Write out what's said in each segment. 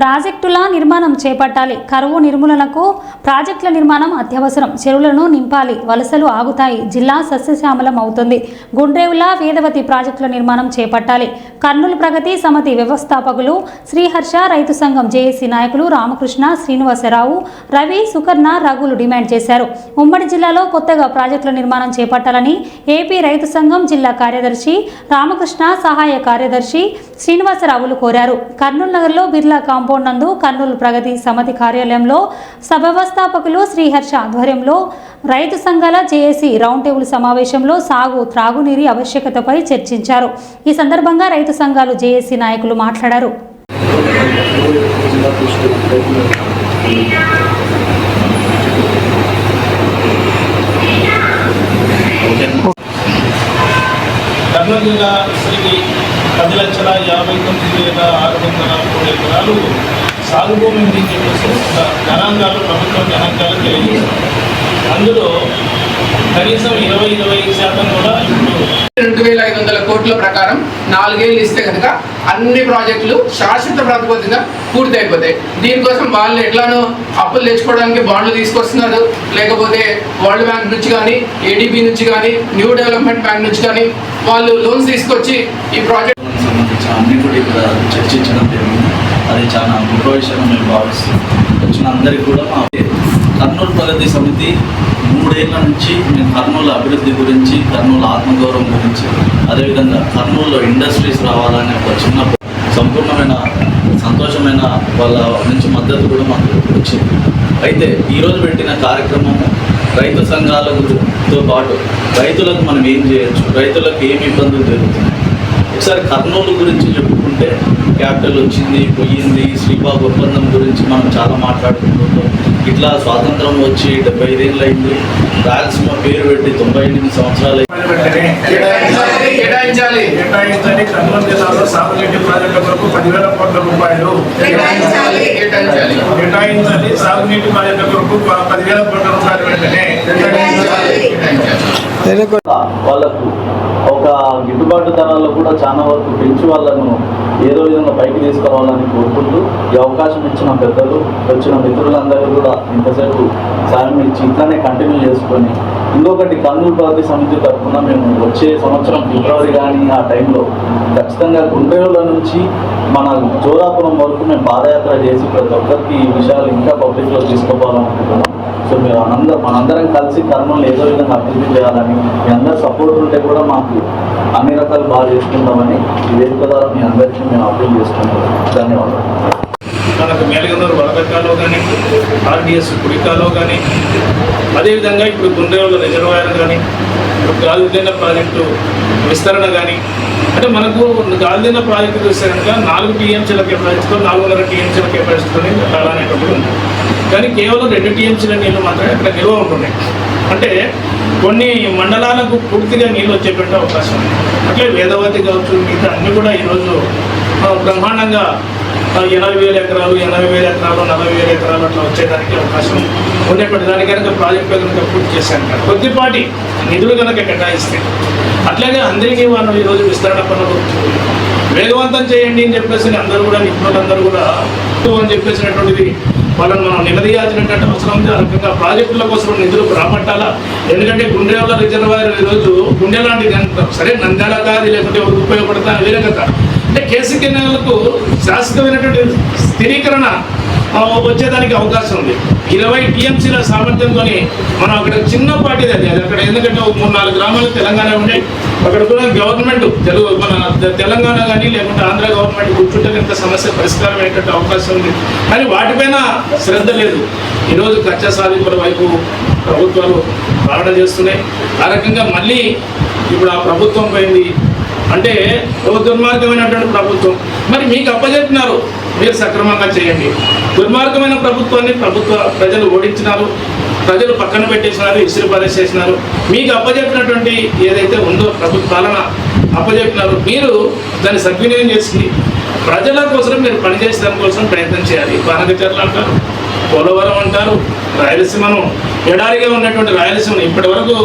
ప్రాజెక్టుల నిర్మాణం చేపట్టాలి. కరువు నిర్మూలనకు ప్రాజెక్టుల నిర్మాణం అత్యవసరం. చెరువులను నింపాలి. వలసలు ఆగుతాయి. జిల్లా సస్యశ్యామలం అవుతుంది. గుండ్రేవుల వేదవతి ప్రాజెక్టుల నిర్మాణం చేపట్టాలి. కర్నూలు ప్రగతి సమితి వ్యవస్థాపకులు శ్రీహర్ష రైతు సంఘం జేఏసీ నాయకులు రామకృష్ణ శ్రీనివాసరావు రవి సుకర్ణ రఘులు డిమాండ్ చేశారు. ఉమ్మడి జిల్లాలో కొత్తగా ప్రాజెక్టుల నిర్మాణం చేపట్టాలని ఏపీ రైతు సంఘం జిల్లా కార్యదర్శి రామకృష్ణ సహాయ కార్యదర్శి శ్రీనివాసరావులు కోరారు. కర్నూలు నగర్లో బిర్లా కాంపౌండ్ నందు కర్నూలు ప్రగతి సమితి కార్యాలయంలో సభ వ్యవస్థాపకులు శ్రీహర్ష ఆధ్వర్యంలో రైతు సంఘాల జేఏసీ రౌండ్ టేబుల్ సమావేశంలో సాగు త్రాగునీరి ఆవశ్యకతపై చర్చించారు. ఈ సందర్భంగా రైతు సంఘాలు జేఏసీ నాయకులు మాట్లాడారు. కర్నూలు జిల్లా లక్షల యాభై తొమ్మిది వేల ఆరు వందల మూడు ఎకరాలు సాగు భూమి చెప్పేసి గణాంకాలు ప్రభుత్వం గణాంకాలు తెలియజేశారు అందులో కనీసం ఇరవై ఇరవై శాతం కూడా రెండు వేల ఐదు వందల కోట్ల ప్రకారం నాలుగేళ్ళు ఇస్తే కనుక అన్ని ప్రాజెక్టులు శాశ్వత ప్రాతిపదికన పూర్తి అయిపోతాయి దీనికోసం వాళ్ళు ఎట్లానో అప్పులు తెచ్చుకోవడానికి బాండ్లు తీసుకొస్తున్నారు. లేకపోతే వరల్డ్ బ్యాంక్ నుంచి కానీ ఏడీబీ నుంచి కానీ న్యూ డెవలప్మెంట్ బ్యాంక్ నుంచి కానీ వాళ్ళు లోన్స్ తీసుకొచ్చి ఈ ప్రాజెక్ట్ అన్ని కూడా ఇక్కడ చర్చించడం జరిగింది. అది చాలా గొప్ప విషయం మేము భావిస్తున్నాం వచ్చిన అందరికీ కూడా మా కర్నూలు ప్రగతి సమితి మూడేళ్ళ నుంచి మేము కర్నూలు అభివృద్ధి గురించి కర్నూలు ఆత్మగౌరవం గురించి అదేవిధంగా కర్నూలులో ఇండస్ట్రీస్ రావాలనే ఒక చిన్న సంపూర్ణమైన సంతోషమైన వాళ్ళ నుంచి మద్దతు కూడా మాకు వచ్చింది. అయితే ఈరోజు పెట్టిన కార్యక్రమము రైతు సంఘాలతో పాటు రైతులకు మనం ఏం చేయొచ్చు? రైతులకు ఏమి ఇబ్బందులు జరుగుతున్నాయి? ఒకసారి కర్నూలు గురించి చెప్పుకుంటే క్యాపిటల్ వచ్చింది పోయింది శ్రీబాబు ఒప్పందం గురించి మనం చాలా మాట్లాడుకుంటున్నాం ఇట్లా స్వాతంత్రం వచ్చి డెబ్బై ఐదేళ్ళు అయింది. రాయలసీమ పేరు పెట్టి తొంభై ఎనిమిది సంవత్సరాలు కేటాయించాలి కేటాయించాలి కేటాయించని కర్నూలు జిల్లాలో సాగునీటి ప్రాజెక్టుల కొరకు పదివేల కోట్ల రూపాయలు కేటాయించాలి. సాగునీటి ప్రాజెక్టుల కొరకు పదివేల కోట్ల రూపాయలు వాళ్ళకు ఒక గిట్టుబాటు ధరల్లో కూడా చాలా వరకు పెంచి వాళ్ళను ఏదో విధంగా పైకి తీసుకురావాలని కోరుకుంటూ ఈ అవకాశం ఇచ్చిన పెద్దలు వచ్చిన మిత్రులందరూ కూడా ఇంతసేపు సాయం ఇచ్చి ఇట్లానే కంటిన్యూ చేసుకొని ఇంకొకటి కర్నూలు ప్రగతి సమితి తరఫున మేము వచ్చే సంవత్సరం ఫిబ్రవరి కానీ ఆ టైంలో ఖచ్చితంగా గుండెల నుంచి మన జోరాపురం వరకు మేము పాదయాత్ర చేసి ప్రతి ఒక్కరికి ఈ విషయాలు ఇంకా పబ్లిక్లో తీసుకోవాలనుకుంటున్నాం. సో మీరు అందరం మనందరం కలిసి కర్మలు ఏదో విధంగా అభివృద్ధి చేయాలని మీ అందరు సపోర్ట్ ఉంటే కూడా మాకు అన్ని రకాలు బాగా చేసుకుంటామని ఈ వేదిక ద్వారా మీ అందరికీ మేము అప్పీల్ చేసుకుంటాం ధన్యవాదాలు. మనకు మేలగందూరు వరదకాలో కానీ ఆర్డిఎస్ కుడికాలో కానీ. అదేవిధంగా ఇప్పుడు గుండ్రేవుల రిజర్వాయర్ కానీ ఇప్పుడు గాలిదిన్న ప్రాజెక్టు విస్తరణ కానీ. అంటే మనకు గాలిదిన్న ప్రాజెక్టు చూస్తే కనుక నాలుగు టీఎంసీల కెపాసిటీతో నాలుగున్నర టీఎంసీల కెపాసిటీతో అలానేటువంటిది ఉంది కానీ కేవలం రెండు టీఎంసీల నీళ్ళు మాత్రమే అక్కడ నిల్వ ఉంటున్నాయి. అంటే కొన్ని మండలాలకు పూర్తిగా నీళ్ళు వచ్చేటువంటి అవకాశం ఉంది. అట్లే వేదవతి కావచ్చు మిగతా అన్నీ కూడా ఈరోజు బ్రహ్మాండంగా ఎనభై వేల ఎకరాలు ఎనభై వేల ఎకరాలు నలభై వేల ఎకరాలు అట్లా వచ్చేదానికి అవకాశం ఉండేటువంటి దాని కనుక ప్రాజెక్టు కనుక పూర్తి చేశాను కనుక కొద్దిపాటి నిధులు కనుక కేటాయిస్తే అట్లాగే అందరికీ వాళ్ళు ఈరోజు విస్తరణ పనులు వేగవంతం చేయండి అని చెప్పేసి అందరూ కూడా నిపుణులందరూ కూడా అని చెప్పేసినటువంటిది వాళ్ళని మనం నిలదీయాల్సినటువంటి అవసరం ఉంది. ఆ రకంగా ప్రాజెక్టుల కోసం నిధులు రాబట్టాలా? ఎందుకంటే గుండెల రిజర్వాయర్ ఈరోజు గుండె లాంటిది సరే నంద్యాల కాదు లేకపోతే ఎవరికి ఉపయోగపడతా? వేరే కదా అంటే కేసీ కెనాలకు శాశ్వతమైనటువంటి స్థిరీకరణ వచ్చేదానికి అవకాశం ఉంది. ఇరవై టీఎంసీల సామర్థ్యంతోనే మనం అక్కడ చిన్నపాటిది అది అది అక్కడ ఎందుకంటే ఒక మూడు నాలుగు గ్రామాలు తెలంగాణ ఉండే అక్కడ కూడా గవర్నమెంట్ తెలుగు మన తెలంగాణ కానీ లేకుంటే ఆంధ్ర గవర్నమెంట్ కూర్చుంటే కనుక సమస్య పరిష్కారం అయ్యేటట్టు అవకాశం ఉంది. కానీ వాటిపైన శ్రద్ధ లేదు. ఈరోజు కచ్చా సాధింపుల వైపు ప్రభుత్వాలు పాలన చేస్తున్నాయి. ఆ రకంగా మళ్ళీ ఇప్పుడు ఆ ప్రభుత్వం పోయింది. అంటే ఒక దుర్మార్గమైనటువంటి ప్రభుత్వం. మరి మీకు అప్పచెప్పినారు మీరు సక్రమంగా చేయండి. దుర్మార్గమైన ప్రభుత్వాన్ని ప్రభుత్వ ప్రజలు ఓడించినారు ప్రజలు పక్కన పెట్టేసినారు ఇసురు పరేసేసినారు. మీకు అప్పచెప్పినటువంటి ఏదైతే ఉందో ప్రభుత్వ పాలన అప్పచెప్పినారు మీరు దాన్ని సద్వినియోగం చేసి ప్రజల కోసం మీరు పనిచేసే దానికోసం ప్రయత్నం చేయాలి. పానగచర్లు అంటారు పోలవరం అంటారు రాయలసీమను ఎడారిగా ఉన్నటువంటి రాయలసీమను. ఇప్పటి వరకు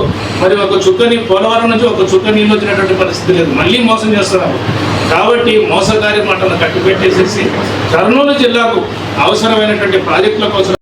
మరి ఒక చుక్కని పోలవరం నుంచి ఒక చుక్క నీళ్ళు వచ్చినటువంటి పరిస్థితి లేదు. మళ్ళీ మోసం చేస్తున్నారు కాబట్టి మోసగారి మాటలను కట్టుపెట్టేసేసి కర్నూలు జిల్లాకు అవసరమైనటువంటి ప్రాజెక్టుల కోసం